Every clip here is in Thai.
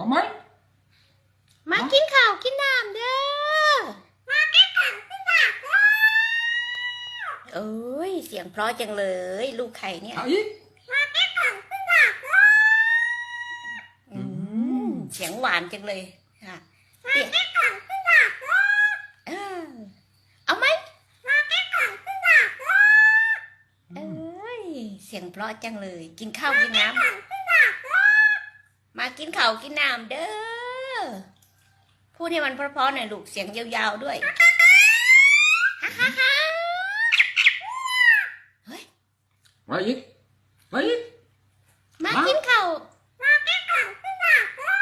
เอาไหมมากินข้าวกินน้ำเด้อ มากินข้าวกินน้ำเด้อเอ้ย เสียงเพราะจังเลย ลูกไข่เนี่ยเอาอีกมากินข้าวกินน้ำเด้ออืมเสียงหวานจังเลยค่ะมากินข้าวกินน้ำเด้อเออเอาไหมมากินข้าวกินน้ำเด้อเอ้ยเสียงเพราะจังเลย กินข้าวกินน้ข้าวกินน้ำเด้อำมา กินข้าวกินน้ำเด้อ พูดให้มันเพราะๆหน่อยลูก เสียงยาวๆด้วยฮ่าฮ่าฮ่าเฮ้ยเอาอีกเอาอีกมากินข้าว มากินข้าวกินน้ำเด้อ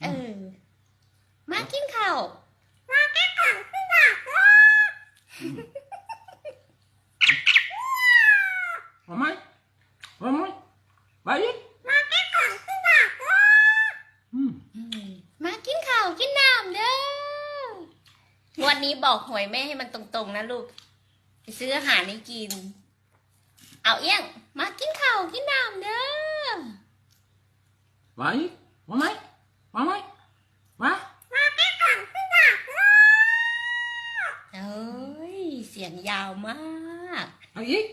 เออ มากินข้าว มากินข้าวกินน้ำเด้อ เอาไหมเอาไหมเอาอีก มากินข้าวกินน้ำเด้อ อืม อืมมากินข้าวกินน้ำเด้อ วั นนี้บอกหวยแม่ให้มันตรงๆนะลูกไปซื้ออาหารให้กิน เอาเอี้ยง มากินข้าวกินน้ำเด้อเอาอีกเอาไหมเอาไหมมามากินข้าวกินน้ำเด้อเอ้ยเสียงยาวมากเอาอีก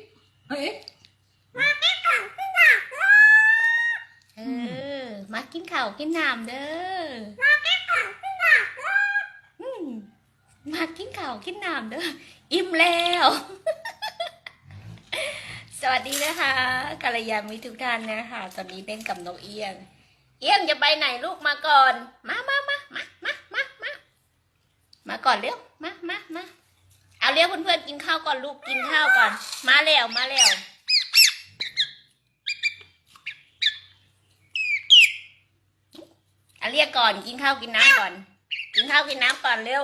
เอาอีกมากินข้าวกินน้ำเด้อเออมากินข้าวกินน้ำเด้อ มากินข้าวกินน้ำเด้อ อืม มากินข้าวกินน้ำเด้ออิ่มแล้ว สวัสดีนะคะกัลยาณมิตรทุกท่านนะคะตอนนี้เล่นกับนกเอี้ยง เอี้ยงจะไปไหนลูกมาก่อน มามามามามามามามาก่อนเร็วมามามาเอาเรียกเพื่อนๆกินข้าวก่อนลูกกินข้าวก่อน มาแล้วมาแล้วเอาเรียกก่อนกินข้าวกินน้ำก่อน กินข้าวกินน้ำก่อนเร็ว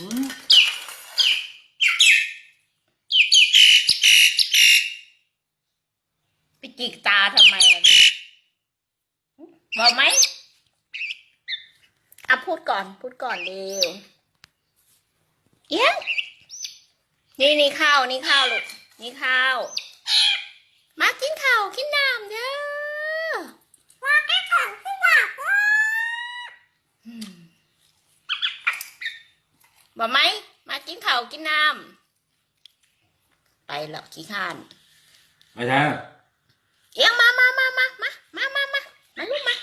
ไปจิกตาทำไมล่ะบอกไหมอะพูดก่อน พูดก่อนเร็วเอี้นี่นี่ข้าว นี่ข้าวลูก นี่ข้าว มากินข้าว กินน้ำเด้อ มากินข้าวกินน้ำเด้อ อืม บอกไหมมากินข้าวกินน้ำไปแล้วขี้ข้านไม่ใช่เอียงมามามามามามามามามาลูกมา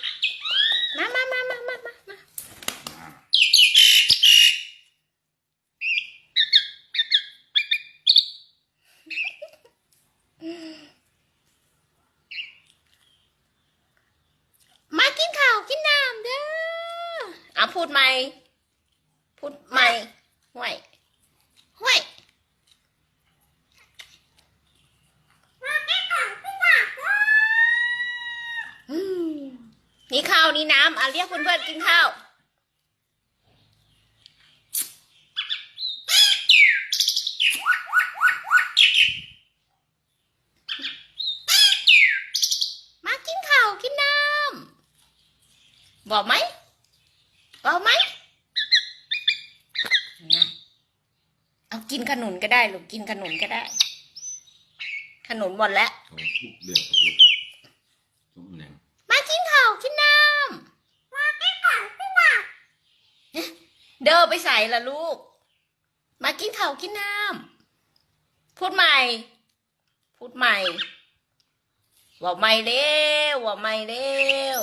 มามามามามามามามากินข้าวกินน้ำเด้ออะพูดใหม่พูดใหม่ ห่วยห่วยมากินข้าวกินน้ำเด้ออืมนี่ข้าวนี่น้ำอะเรียกเพื่อนๆกินข้าวมากินข้าวกินน้ำบอกไหมบอกไหมนะเอา กินขนุนก็ได้ลูกกินขนุนก็ได้ ขนุนหมดแล้วเขาทุกเดือนเขาทุกแหน่งมากินข้าวกินน้มากินข้าวกินน้ำำเดินไปใส่ละลูก มากินข้าวกินน้ำพูดใหม่ พูดใหม่ว่าไม่เร็วว่าไม่เร็ว